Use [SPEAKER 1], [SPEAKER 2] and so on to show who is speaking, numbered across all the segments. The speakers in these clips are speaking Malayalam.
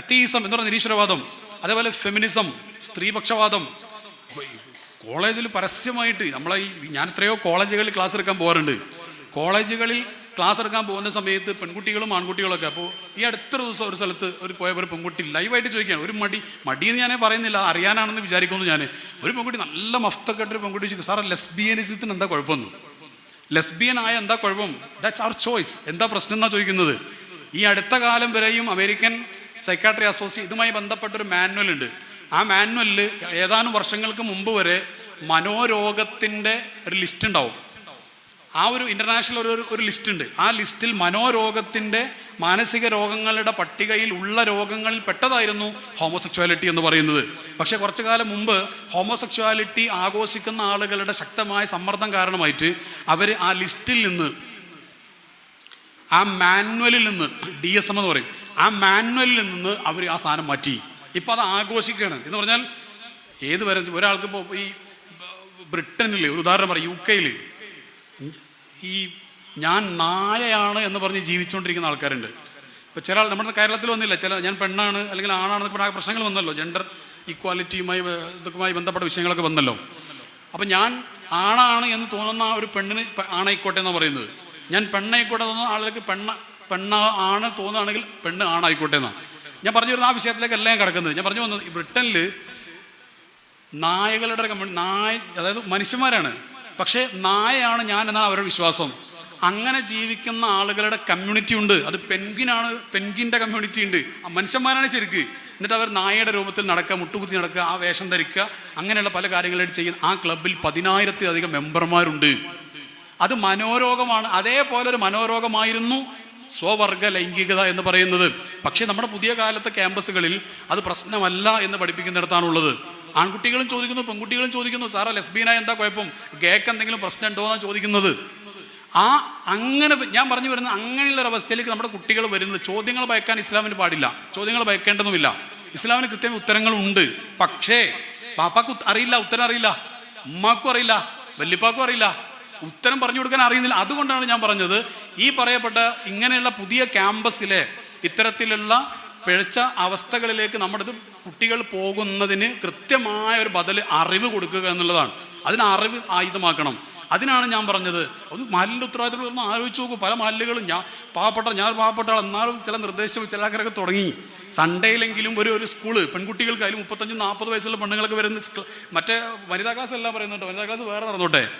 [SPEAKER 1] അത്തീസം എന്ന് പറഞ്ഞ നിരീശ്വരവാദം അതേപോലെ ഫെമിനിസം സ്ത്രീപക്ഷവാദം. കോളേജിൽ പരസ്യമായിട്ട് നമ്മളെ ഞാൻ എത്രയോ കോളേജുകളിൽ ക്ലാസ് എടുക്കാൻ പോകാറുണ്ട് കോളേജുകളിൽ ക്ലാസ് എടുക്കാൻ പോകുന്ന സമയത്ത് പെൺകുട്ടികളും ആൺകുട്ടികളൊക്കെ അപ്പോൾ ഈ അടുത്തൊരു ദിവസം ഒരു സ്ഥലത്ത് ഒരു പോയ ഒരു പെൺകുട്ടി ലൈവായിട്ട് ചോദിക്കുകയാണ് ഒരു മടി മടിയെന്ന് ഞാനേ പറയുന്നില്ല അറിയാനാണെന്ന് വിചാരിക്കുന്നു ഞാൻ ഒരു പെൺകുട്ടി നല്ല മഫ്തൊക്കെ ഒരു പെൺകുട്ടി ചോദിക്കും സാറേ ലെസ്ബിയനിസത്തിന് എന്താ കുഴപ്പമൊന്നും? ലെസ്ബിയൻ ആയ എന്താ കുഴപ്പം? ദാറ്റ്സ് അവർ ചോയ്സ് എന്താ പ്രശ്നം? എന്നാ ചോദിക്കുന്നത്. ഈ അടുത്ത കാലം വരെയും അമേരിക്കൻ സൈക്കാട്രി അസോസിയേഷൻ ഇതുമായി ബന്ധപ്പെട്ടൊരു മാനുവൽ ഉണ്ട്. ആ മാനുവലിൽ ഏതാനും വർഷങ്ങൾക്ക് മുമ്പ് വരെ മനോരോഗത്തിന്റെ ഒരു ലിസ്റ്റ് ഉണ്ടാവും. ആ ഒരു ഇന്റർനാഷണൽ ഒരു ഒരു- ലിസ്റ്റ് ഉണ്ട്. ആ ലിസ്റ്റിൽ മനോരോഗത്തിന്റെ മാനസിക രോഗങ്ങളുടെ പട്ടികയിൽ ഉള്ള രോഗങ്ങളിൽ പെട്ടതായിരുന്നു ഹോമോസെക്ച്വാലിറ്റി എന്ന് പറയുന്നത്. പക്ഷേ കുറച്ചു കാലം മുമ്പ് ഹോമോസെക്ച്വാലിറ്റി ആഘോഷിക്കുന്ന ആളുകളുടെ ശക്തമായ സമ്മർദ്ദം കാരണമായിട്ട് അവർ ആ ലിസ്റ്റിൽ നിന്ന് ആ മാനുവലിൽ നിന്ന് ഡി എസ് എം എന്ന് പറയും. ആ മാനുവലിൽ നിന്ന് അവർ ആ സാധനം മാറ്റി. ഇപ്പം അത് ആഘോഷിക്കുകയാണ്. എന്ന് പറഞ്ഞാൽ ഏത് വരെ ഒരാൾക്ക് ഇപ്പോൾ ഈ ബ്രിട്ടനിൽ ഒരു ഉദാഹരണം പറയും യു കെയിൽ ഈ ഞാൻ നായയാണ് എന്ന് പറഞ്ഞ് ജീവിച്ചുകൊണ്ടിരിക്കുന്ന ആൾക്കാരുണ്ട്. ഇപ്പോൾ ചില നമ്മുടെ കേരളത്തിൽ വന്നില്ല. ചില ഞാൻ പെണ്ണാണ് അല്ലെങ്കിൽ ആണാണെന്നൊക്കെ പറഞ്ഞ പ്രശ്നങ്ങൾ വന്നല്ലോ. ജെൻഡർ ഇക്വാലിറ്റിയുമായി ഇതൊക്കെയുമായി ബന്ധപ്പെട്ട വിഷയങ്ങളൊക്കെ വന്നല്ലോ. അപ്പം ഞാൻ ആണാണ് എന്ന് തോന്നുന്ന ഒരു പെണ്ണിന് ആണായിക്കോട്ടെ എന്നാണ് പറയുന്നത്. ഞാൻ പെണ്ണായിക്കോട്ടെ തോന്നുന്ന ആളുകൾക്ക് പെണ്ണ പെണ്ണ ആണ് തോന്നുകയാണെങ്കിൽ പെണ്ണ് ആണായിക്കോട്ടെ എന്നാണ്. ഞാൻ പറഞ്ഞു വരുന്ന ആ വിഷയത്തിലേക്ക് എല്ലാം കിടക്കുന്നത്. ഞാൻ പറഞ്ഞു വന്നത് ബ്രിട്ടനിൽ നായകളുടെ നായ അതായത് മനുഷ്യന്മാരാണ്. പക്ഷേ നായയാണ് ഞാൻ എന്നാണ് അവരുടെ വിശ്വാസം. അങ്ങനെ ജീവിക്കുന്ന ആളുകളുടെ കമ്മ്യൂണിറ്റി ഉണ്ട്. അത് പെൻഗിനാണ് പെൻഗിന്റെ കമ്മ്യൂണിറ്റി ഉണ്ട്. മനുഷ്യന്മാരാണ് ശരിക്ക്. എന്നിട്ട് അവർ നായയുടെ രൂപത്തിൽ നടക്കുക മുട്ടുകുത്തി നടക്കുക ആ വേഷം ധരിക്കുക അങ്ങനെയുള്ള പല കാര്യങ്ങളായിട്ട് ചെയ്യുന്ന ആ ക്ലബിൽ പതിനായിരത്തിലധികം മെമ്പർമാരുണ്ട്. അത് മനോരോഗമാണ്. അതേപോലെ ഒരു മനോരോഗമായിരുന്നു സ്വവർഗ ലൈംഗികത എന്ന് പറയുന്നത്. പക്ഷേ നമ്മുടെ പുതിയ കാലത്തെ ക്യാമ്പസുകളിൽ അത് പ്രശ്നമല്ല എന്ന് പഠിപ്പിക്കുന്നിടത്താണുള്ളത്. ആൺകുട്ടികളും ചോദിക്കുന്നു പെൺകുട്ടികളും ചോദിക്കുന്നു സാറാ ലെസ്ബീന എന്താ കുഴപ്പം? ഗേക്ക് എന്തെങ്കിലും പ്രശ്നം ഉണ്ടോ എന്നാണ് ചോദിക്കുന്നത്. ആ അങ്ങനെ ഞാൻ പറഞ്ഞു വരുന്ന അങ്ങനെയുള്ള അവസ്ഥയിലേക്ക് നമ്മുടെ കുട്ടികൾ വരുന്നത്. ചോദ്യങ്ങൾ ഭയക്കാൻ ഇസ്ലാമിന് പാടില്ല. ചോദ്യങ്ങൾ ഭയക്കേണ്ടതുമില്ല ഇസ്ലാമിന് കൃത്യം ഉത്തരങ്ങളുണ്ട്. പക്ഷേ പാപ്പാക്ക് അറിയില്ല ഉത്തരം അറിയില്ല. ഉമ്മാക്കും അറിയില്ല വല്യപ്പാക്കും അറിയില്ല. ഉത്തരം പറഞ്ഞു കൊടുക്കാൻ അറിയുന്നില്ല. അതുകൊണ്ടാണ് ഞാൻ പറഞ്ഞത് ഈ പറയപ്പെട്ട ഇങ്ങനെയുള്ള പുതിയ ക്യാമ്പസിലെ ഇത്തരത്തിലുള്ള പിഴച്ച അവസ്ഥകളിലേക്ക് നമ്മുടെ കുട്ടികൾ പോകുന്നതിന് കൃത്യമായ ഒരു ബദൽ അറിവ് കൊടുക്കുക എന്നുള്ളതാണ്. അതിന് അറിവ് ആയുധമാക്കണം. അതിനാണ് ഞാൻ പറഞ്ഞത്. ഒന്ന് മാലിന്റെ ഉത്തരവാദിത്തം ഒന്ന് ആലോചിച്ച് നോക്കൂ. പല മാലിന്യങ്ങളും ഞാൻ പാവപ്പെട്ട ഞാൻ പാവപ്പെട്ട എന്നാലും ചില നിർദ്ദേശം ചില ആൾക്കാരൊക്കെ തുടങ്ങി. സൺഡേയിലെങ്കിലും ഒരു ഒരു സ്കൂൾ പെൺകുട്ടികൾക്ക് അതിൽ മുപ്പത്തഞ്ച് നാൽപ്പത് വയസ്സുള്ള പെണ്ണുങ്ങളൊക്കെ വരുന്ന മറ്റേ വനിതാ ക്ലാസ് എല്ലാം പറയുന്നുണ്ടോ വനിതാ ക്ലാസ് വേറെ നടന്നോട്ടെ.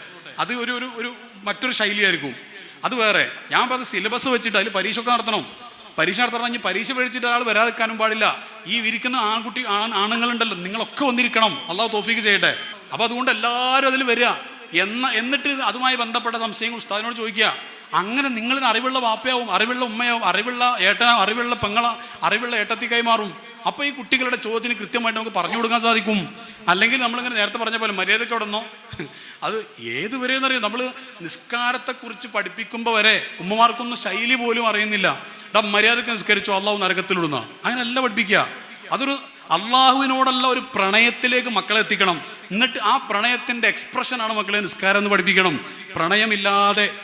[SPEAKER 1] അത് ഒരു ഒരു ഒരു മറ്റൊരു ശൈലിയായിരിക്കും. അത് വേറെ. ഞാൻ പറഞ്ഞ സിലബസ് വെച്ചിട്ട് അതിൽ പരീക്ഷ ഒക്കെ നടത്തണം. പരീക്ഷ നടത്തണം നടത്തണമെങ്കിൽ പരീക്ഷ പേടിച്ചിട്ട് ആൾ വരാതിരിക്കാനും പാടില്ല. ഈ ഇരിക്കുന്ന ആൺകുട്ടി ആൺ ആണുങ്ങളുണ്ടല്ലോ നിങ്ങളൊക്കെ വന്നിരിക്കണം. അള്ളാഹു തോഫീക്ക് ചെയ്യട്ടെ. അപ്പോൾ അതുകൊണ്ട് എല്ലാവരും അതിൽ വരിക. എന്ന എന്നിട്ട് അതുമായി ബന്ധപ്പെട്ട സംശയങ്ങൾ ഉസ്താദിനോട് ചോദിക്കുക. അങ്ങനെ നിങ്ങളിന് അറിവുള്ള വാപ്പയാവും അറിവുള്ള ഉമ്മയാവും അറിവുള്ള ഏട്ടനോ അറിവുള്ള പെങ്ങളോ അറിവുള്ള ഏട്ടത്തി കൈമാറും അപ്പോൾ ഈ കുട്ടികളുടെ ചോദ്യത്തിന് കൃത്യമായിട്ട് നമുക്ക് പറഞ്ഞു കൊടുക്കാൻ സാധിക്കും. അല്ലെങ്കിൽ നമ്മളിങ്ങനെ നേരത്തെ പറഞ്ഞ പോലെ മര്യാദയ്ക്ക് അവിടെ അത് ഏത് വരെ എന്നറിയാം നമ്മൾ നിസ്കാരത്തെക്കുറിച്ച് പഠിപ്പിക്കുമ്പോൾ വരെ ഉമ്മമാർക്കൊന്നും ശൈലി പോലും അറിയുന്നില്ല. ഡാ മര്യാദയ്ക്ക് നിസ്കരിച്ചു അള്ളാഹു നരകത്തിലിടുന്ന. അങ്ങനെയല്ല പഠിപ്പിക്കുക അതൊരു അള്ളാഹുവിനോടുള്ള ഒരു പ്രണയത്തിലേക്ക് മക്കളെ എത്തിക്കണം. എന്നിട്ട് ആ പ്രണയത്തിന്റെ എക്സ്പ്രഷനാണ് മക്കളെ നിസ്കാരം എന്ന് പഠിപ്പിക്കണം. പ്രണയമില്ലാതെ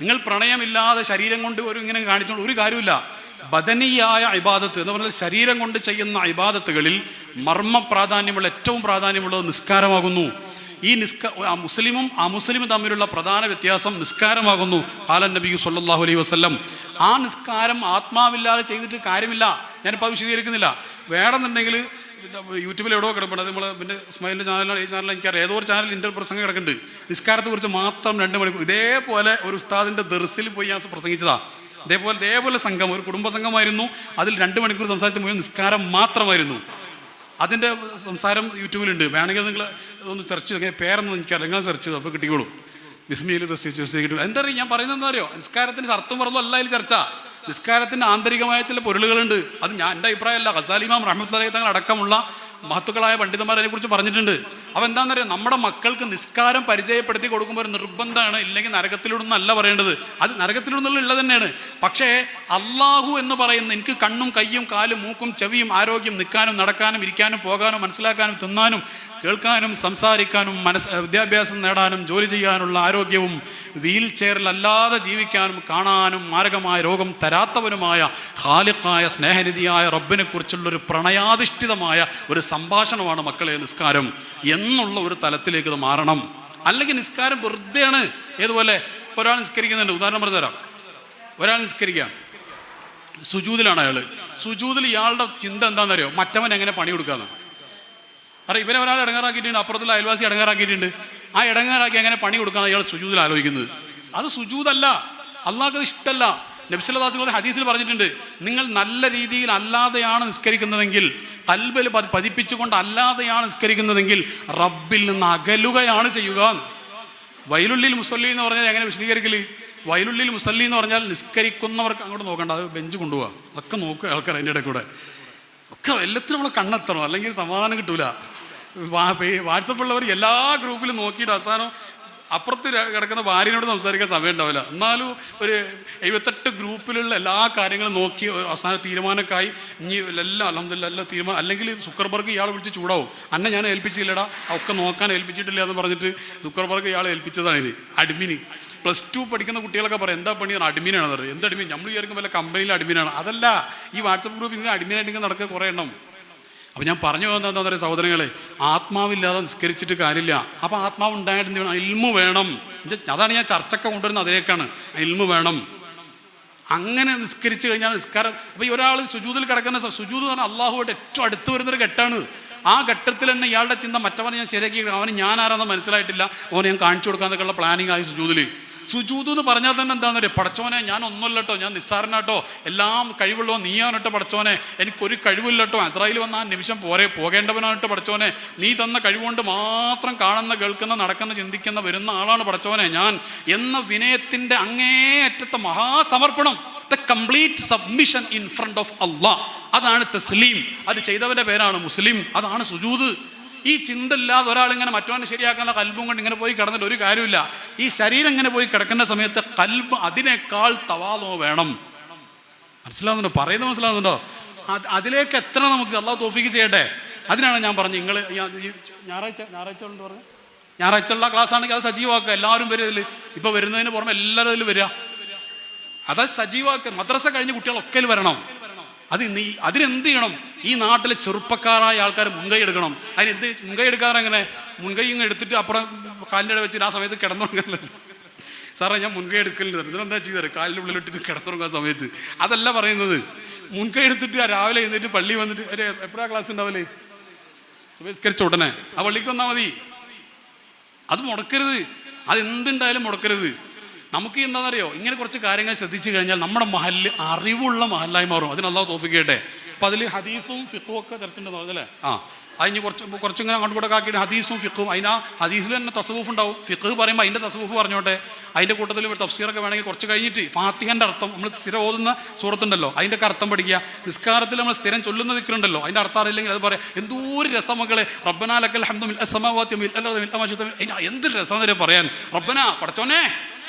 [SPEAKER 1] നിങ്ങൾ പ്രണയമില്ലാതെ ശരീരം കൊണ്ട് ഒരു ഇങ്ങനെ കാണിച്ചോളൂ ഒരു കാര്യമില്ല ബദനീയായ ഇബാദത്ത് എന്ന് പറഞ്ഞാൽ ശരീരം കൊണ്ട് ചെയ്യുന്ന ഇബാദത്തുകളിൽ മർമ്മ പ്രാധാന്യമുള്ള ഏറ്റവും പ്രാധാന്യമുള്ളത് നിസ്കാരമാകുന്നു. ഈ നിസ്ക മുസ്ലിമും ആ മുസ്ലിം തമ്മിലുള്ള പ്രധാന വ്യത്യാസം നിസ്കാരമാകുന്നു കാലൻ നബി സല്ലാഹു അലൈഹി വസല്ലം. ആ നിസ്കാരം ആത്മാവില്ലാതെ ചെയ്തിട്ട് കാര്യമില്ല. ഞാനിപ്പോൾ വിശദീകരിക്കുന്നില്ല. വേണമെന്നുണ്ടെങ്കിൽ യൂട്യൂബിൽ എവിടെയോ കിടപ്പുണ്ട്. നമ്മൾ പിന്നെ സ്മൈലിന്റെ ചാനലാണ് ഈ ചാനൽ എനിക്കറിയാം. ഏതോ ഒരു ചാനൽ ഇന്റർ പ്രസംഗം കിടക്കുന്നുണ്ട്. നിസ്കാരത്തെക്കുറിച്ച് മാത്രം രണ്ട് മണിക്കൂർ. ഇതേപോലെ ഒരു ഉസ്താദിന്റെ ദർസിൽ പോയി ഞാൻ പ്രസംഗിച്ചതാ. അതേപോലെ ഇതേപോലെ സംഘം ഒരു കുടുംബ സംഘമായിരുന്നു. അതിൽ രണ്ട് മണിക്കൂർ സംസാരിച്ച മുഴുവൻ നിസ്കാരം മാത്രമായിരുന്നു. അതിന്റെ സംസാരം യൂട്യൂബിലുണ്ട്. വേണമെങ്കിൽ നിങ്ങൾ ഒന്ന് സെർച്ച് ചെയ്ത് പേരൊന്നും എനിക്കറിയാം നിങ്ങൾ സെർച്ച് ചെയ്തു? അപ്പോൾ കിട്ടിക്കോളൂ. വിസ്മയിൽ കിട്ടും എന്താ പറയുക ഞാൻ പറയുന്നത് എന്താ അറിയോ? നിസ്കാരത്തിന് അർത്ഥം പറഞ്ഞു അല്ല അതിൽ ചർച്ച. നിസ്കാരത്തിന്റെ ആന്തരികമായ ചില പൊരുളുകളുണ്ട്. അത് ഞാൻ എന്റെ അഭിപ്രായമല്ല. ഹസാലിമാം റഹ്മത്തുല്ലാഹി തങ്ങൾ അടക്കമുള്ള മഹത്തുക്കളായ പണ്ഡിതന്മാർ അതിനെക്കുറിച്ച് പറഞ്ഞിട്ടുണ്ട്. അപ്പോൾ എന്താണെന്നറിയാം നമ്മുടെ മക്കൾക്ക് നിസ്കാരം പരിചയപ്പെടുത്തി കൊടുക്കുമ്പോൾ ഒരു നിർബന്ധമാണ്. ഇല്ലെങ്കിൽ നരകത്തിലൂടെന്നല്ല പറയേണ്ടത്. അത് നരകത്തിലൂടെന്നുള്ള ഉള്ളത് തന്നെയാണ്. പക്ഷേ അള്ളാഹു എന്ന് പറയുന്ന എനിക്ക് കണ്ണും കയ്യും കാലും മൂക്കും ചെവിയും ആരോഗ്യം നിൽക്കാനും നടക്കാനും ഇരിക്കാനും പോകാനും മനസ്സിലാക്കാനും തിന്നാനും കേൾക്കാനും സംസാരിക്കാനും മനസ് വിദ്യാഭ്യാസം നേടാനും ജോലി ചെയ്യാനുള്ള ആരോഗ്യവും വീൽ ചെയറിലല്ലാതെ ജീവിക്കാനും കാണാനും മാരകമായ രോഗം തരാത്തവനുമായ ഹാലിക്കായ സ്നേഹനിധിയായ റബ്ബിനെ കുറിച്ചുള്ളൊരു പ്രണയാധിഷ്ഠിതമായ ഒരു സംഭാഷണമാണ് മക്കളെ നിസ്കാരം എന്നുള്ള ഒരു തലത്തിലേക്ക് ഇത് മാറണം. അല്ലെങ്കിൽ നിസ്കാരം വെറുതെയാണ് ഏതുപോലെ ഒരാൾ നിസ്കരിക്കുന്നുണ്ട്. ഉദാഹരണം പറഞ്ഞു തരാം ഒരാൾ നിസ്കരിക്കാം സുജൂതിലാണ് അയാൾ. സുജൂതിൽ ഇയാളുടെ ചിന്ത എന്താണെന്നറിയോ? മറ്റവൻ എങ്ങനെ പണി കൊടുക്കാന്ന്. അറിയാം ഇവരെ ഒരാൾ ഇടങ്ങാറാക്കിയിട്ടുണ്ട് അപ്പുറത്തുള്ള അയൽവാസി ഇടങ്ങാറാക്കിയിട്ടുണ്ട്. ആ ഇടങ്ങാറാക്കി അങ്ങനെ പണി കൊടുക്കാൻ അയാൾ സുജൂതിൽ ആലോചിക്കുന്നത്? അത് സുജൂതല്ല അള്ളാഹ്ക്കത് ഇഷ്ടമല്ല നബ്സല്ലാസ് ഹദീസിൽ പറഞ്ഞിട്ടുണ്ട് നിങ്ങൾ നല്ല രീതിയിൽ അല്ലാതെയാണ് നിസ്കരിക്കുന്നതെങ്കിൽ കൽബിൽ പതി- പതിപ്പിച്ചുകൊണ്ട് അല്ലാതെയാണ് നിസ്കരിക്കുന്നതെങ്കിൽ റബ്ബിൽ നിന്ന് അകലുകയാണ് ചെയ്യുക. വയലുള്ളിൽ മുസല്ലി എന്ന് പറഞ്ഞാൽ എങ്ങനെ വിശദീകരിക്കൽ? വയലുള്ളിൽ മുസല്ലി എന്ന് പറഞ്ഞാൽ നിസ്കരിക്കുന്നവർക്ക് അങ്ങോട്ട് നോക്കണ്ട അത് ബെഞ്ച് കൊണ്ടുപോകാം ഒക്കെ നോക്കുക ആൾക്കാർ അതിന്റെ ഇടയിൽ കൂടെ ഒക്കെ എല്ലാത്തിനും നമ്മൾ കണ്ണെത്തണം അല്ലെങ്കിൽ സമാധാനം കിട്ടൂല. വാട്സപ്പുള്ളവർ എല്ലാ ഗ്രൂപ്പിലും നോക്കിയിട്ട് അവസാനം അപ്പുറത്ത് കിടക്കുന്ന ഭാര്യനോട് സംസാരിക്കാൻ സമയം ഉണ്ടാവില്ല എന്നാലും ഒരു എഴുപത്തെട്ട് ഗ്രൂപ്പിലുള്ള എല്ലാ കാര്യങ്ങളും നോക്കി അവസാന തീരുമാനമൊക്കെ ഇനി എല്ലാം അലഹമില്ല എല്ലാം തീരുമാനം അല്ലെങ്കിൽ സുക്കർബർഗ് ഇയാൾ വിളിച്ച് ചൂടാവും. അന്നെ ഞാൻ ഏൽപ്പിച്ചില്ലടാ ഒക്കെ നോക്കാൻ ഏൽപ്പിച്ചിട്ടില്ല എന്ന് പറഞ്ഞിട്ട് സുക്കർബർഗ് ഇയാൾ ഏൽപ്പിച്ചതാണ് ഇത് അഡ്മിന്. പ്ലസ് ടു പഠിക്കുന്ന കുട്ടികളൊക്കെ പറയും എന്താ പണി? അഡ്മിനാണെന്ന് പറയും. എന്ത് അഡ്മിൻ? നമ്മൾ വിചാരിക്കും വല്ല കമ്പനിയിൽ അഡ്മിനാണ്. അതല്ല ഈ വാട്സപ്പ് ഗ്രൂപ്പിൽ അഡ്മിനായിട്ട് നടക്കുക കുറേ എണ്ണം. അപ്പോൾ ഞാൻ പറഞ്ഞു പോകുന്നത് എന്താ സഹോദരങ്ങളെ? ആത്മാവില്ലാതെ നിസ്കരിച്ചിട്ട് കാര്യമില്ല. അപ്പോൾ ആത്മാവ് ഉണ്ടായിട്ട് ഇൽമു വേണം. അതാണ് ഞാൻ ചർച്ചക്ക കൊണ്ടുവരുന്നത് അതിലേക്കാണ്. ഇൽമു വേണം. അങ്ങനെ നിസ്കരിച്ചു കഴിഞ്ഞാൽ നിസ്കാരം അപ്പോൾ ഈ ഒരാൾ സുജൂതിൽ കിടക്കുന്ന സുജൂത് എന്ന് പറഞ്ഞാൽ അള്ളാഹുവായിട്ട് ഏറ്റവും അടുത്ത് വരുന്നൊരു ഘട്ടമാണ് ആ ഘട്ടത്തിൽ തന്നെ ഇയാളുടെ ചിന്ത മറ്റവനെ ഞാൻ ശരിയാക്കി അവന് ഞാൻ ആരാന്ന് മനസ്സിലായിട്ടില്ല. അവനെ ഞാൻ കാണിച്ചു കൊടുക്കാന്നൊക്കെയുള്ള പ്ലാനിങ് ആയി സുജൂതിൽ സുജൂത് എന്ന് പറഞ്ഞാൽ തന്നെ എന്താണെന്ന് അറിയാം പടച്ചോനെ ഞാൻ ഒന്നുമല്ലട്ടോ ഞാൻ നിസ്സാരനാട്ടോ എല്ലാം കഴിവുള്ളോ നീയാണട്ടോ പടച്ചോനെ എനിക്കൊരു കഴിവില്ലട്ടോ. അസ്രായിൽ വന്ന ആ നിമിഷം പോരെ പോകേണ്ടവനാട്ടോ പടച്ചോനെ നീ തന്ന കഴിവുകൊണ്ട് മാത്രം കാണുന്ന കേൾക്കുന്ന നടക്കുന്ന ചിന്തിക്കുന്ന വരുന്ന ആളാണ് പടച്ചോനെ ഞാൻ. എന്ന വിനയത്തിന്റെ അങ്ങേയറ്റത്തെ മഹാസമർപ്പണം the complete submission in front of Allah അതാണ് തസ്ലീം. അത് ചെയ്തവന്റെ പേരാണ് മുസ്ലിം. അതാണ് സുജൂത്. ഈ ചിന്ത ഇല്ലാതെ ഒരാൾ ഇങ്ങനെ മറ്റവനെ ശരിയാക്കാനുള്ള കൽബും കൊണ്ട് ഇങ്ങനെ പോയി കിടന്നിട്ട് ഒരു കാര്യമില്ല ഈ ശരീരം ഇങ്ങനെ പോയി കിടക്കുന്ന സമയത്ത് കൽബ് അതിനേക്കാൾ തവാലോ വേണം. മനസ്സിലാവുന്നുണ്ടോ? പറയുന്നത് മനസ്സിലാവുന്നുണ്ടോ? അത് അതിലേക്ക് എത്ര നമുക്ക് അള്ളാഹ് തോഫിക്ക് ചെയ്യട്ടെ? അതിനാണ് ഞാൻ പറഞ്ഞത്. നിങ്ങൾ ഞായറാഴ്ച ഞായറാഴ്ച കൊണ്ട് പറഞ്ഞു. ഞായറാഴ്ചയുള്ള ക്ലാസ് ആണെങ്കിൽ അത് സജീവമാക്കുക. എല്ലാവരും വരും ഇതിൽ ഇപ്പോൾ വരുന്നതിന് പുറമെ എല്ലാവരും ഇതിൽ വരിക. അത് സജീവാക്കുക മദ്രസ കഴിഞ്ഞ് കുട്ടികളൊക്കെ വരണം. അത് നീ അതിനെന്ത് ചെയ്യണം? ഈ നാട്ടിലെ ചെറുപ്പക്കാരായ ആൾക്കാർ മുൻകൈ എടുക്കണം. അതിന് എന്ത് മുൻകൈ എടുക്കാറെങ്ങനെ? മുൻകൈ ഇങ്ങ് എടുത്തിട്ട് അപ്പുറം കാലിന്റെ വെച്ചിട്ട് ആ സമയത്ത് കിടന്നുറങ്ങല്ലോ സാറേ ഞാൻ മുൻകൈ എടുക്കലുണ്ട് ഇതിനെന്താ ചെയ്തത്? കാലിന്റെ ഉള്ളിലിട്ടിട്ട് കിടന്നുറങ്ങാൻ സമയത്ത്. അതല്ല പറയുന്നത്. മുൻകൈ എടുത്തിട്ട് രാവിലെ എഴുന്നേറ്റ് പള്ളി വന്നിട്ട് ഒരു എപ്പോഴാ ക്ലാസ് ഉണ്ടാവില്ലേ സുബേസ്കരിച്ച ഉടനെ. ആ പള്ളിക്ക് വന്നാൽ മതി. അത് മുടക്കരുത്. അതെന്തുണ്ടായാലും മുടക്കരുത്. നമുക്ക് എന്താണെന്നറിയോ? ഇങ്ങനെ കുറച്ച് കാര്യങ്ങൾ ശ്രദ്ധിച്ചു കഴിഞ്ഞാൽ നമ്മുടെ മഹൽ അറിവുള്ള മഹലായി മാറും. അതിന് അള്ളാഹ് തോഫിക്കട്ടെ. അപ്പം അതിൽ ഹദീസും ഫിഖും ഒക്കെ ചർച്ച ഉണ്ടെന്ന് പറഞ്ഞല്ലേ ആ. അതിന് കുറച്ച് കുറച്ചിങ്ങനെ അങ്ങോട്ട് കൂടെ ആക്കിയിട്ട് ഹദീസും ഫിഖും. അതിനാ ഹദീസിൽ തന്നെ തസവൂഫ് ഉണ്ടാവും. ഫിഖ് പറയുമ്പോൾ അതിന്റെ തസവൂഫ് പറഞ്ഞോട്ടെ. അതിന്റെ കൂട്ടത്തിൽ ഒരു തഫ്സീറൊക്കെ വേണമെങ്കിൽ കുറച്ച് കഴിഞ്ഞിട്ട് ഫാത്തിഹന്റെ അർത്ഥം നമ്മൾ സ്ഥിരം ഓതുന്ന സൂറത്തുണ്ടല്ലോ. അതിന്റെ ഒക്കെ അർത്ഥം പഠിക്കുക. നിസ്കാരത്തിൽ നമ്മൾ സ്ഥിരം ചൊല്ലുന്ന നിൽക്കുന്നുണ്ടല്ലോ അതിന്റെ അർത്ഥം അറിയില്ലെങ്കിൽ അത് പറയാം. എന്തോ ഒരു രസം മക്കളെ. റബ്ബനാലക്കൽ ഹംദും അസമാവാത്യം എന്ത് രസം പറയാൻ? റബ്ബന പടച്ചോനെ ഐ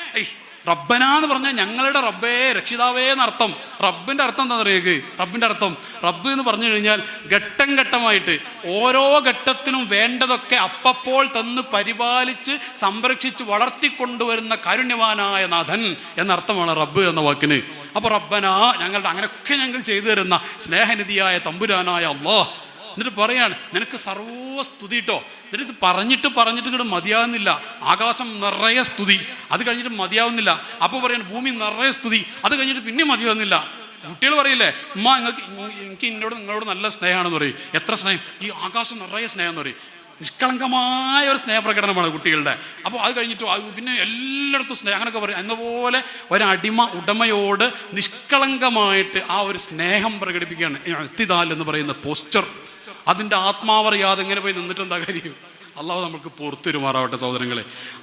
[SPEAKER 1] റബ്ബന എന്ന് പറഞ്ഞാൽ ഞങ്ങളുടെ റബ്ബേ രക്ഷിതാവേ എന്നർത്ഥം. റബ്ബിന്റെ അർത്ഥം എന്താ പറയുക റബ്ബിന്റെ അർത്ഥം. റബ്ബ് എന്ന് പറഞ്ഞു കഴിഞ്ഞാൽ ഘട്ടം ഘട്ടമായിട്ട് ഓരോ ഘട്ടത്തിനും വേണ്ടതൊക്കെ അപ്പപ്പോൾ തന്ന് പരിപാലിച്ച് സംരക്ഷിച്ച് വളർത്തിക്കൊണ്ടുവരുന്ന കാരുണ്യവാനായ നാഥൻ എന്നർത്ഥമാണ് റബ്ബ് എന്ന വാക്കിന്. അപ്പോൾ റബ്ബന ഞങ്ങളുടെ അങ്ങനെയൊക്കെ ഞങ്ങൾ ചെയ്തു തരുന്ന സ്നേഹനിധിയായ തമ്പുരാനായ അള്ളാഹ്. എന്നിട്ട് പറയാണ് നിനക്ക് സർവ സ്തുതി കേട്ടോ എന്നിട്ട് പറഞ്ഞിട്ട് പറഞ്ഞിട്ട് ഇങ്ങോട്ട് മതിയാവുന്നില്ല. ആകാശം നിറയെ സ്തുതി അത് കഴിഞ്ഞിട്ട് മതിയാവുന്നില്ല. അപ്പോൾ പറയാണ് ഭൂമി നിറയെ സ്തുതി അത് കഴിഞ്ഞിട്ട് പിന്നെ മതിയാവുന്നില്ല. കുട്ടികൾ പറയില്ലേ ഉമ്മ നിങ്ങൾക്ക് എനിക്ക് എന്നോട് നിങ്ങളോട് നല്ല സ്നേഹമാണെന്ന് പറയും. എത്ര സ്നേഹം? ഈ ആകാശം നിറയെ സ്നേഹം എന്ന് പറയും. നിഷ്കളങ്കമായ ഒരു സ്നേഹപ്രകടനമാണ് കുട്ടികളുടെ. അപ്പോൾ അത് കഴിഞ്ഞിട്ട് പിന്നെ എല്ലായിടത്തും സ്നേഹം അങ്ങനെയൊക്കെ പറയും. എന്നപോലെ ഒരടിമ ഉടമയോട് നിഷ്കളങ്കമായിട്ട് ആ ഒരു സ്നേഹം പ്രകടിപ്പിക്കുകയാണ്. എത്തിദാൽ എന്ന് പറയുന്ന പോസ്റ്റർ. അതിന്റെ ആത്മാവറിയാതെ എങ്ങനെ പോയി നിന്നിട്ട് എന്താ കാര്യം? അള്ളാഹു നമുക്ക് പുറത്തുരുമാറാവട്ടെ സഹോദരങ്ങളെ.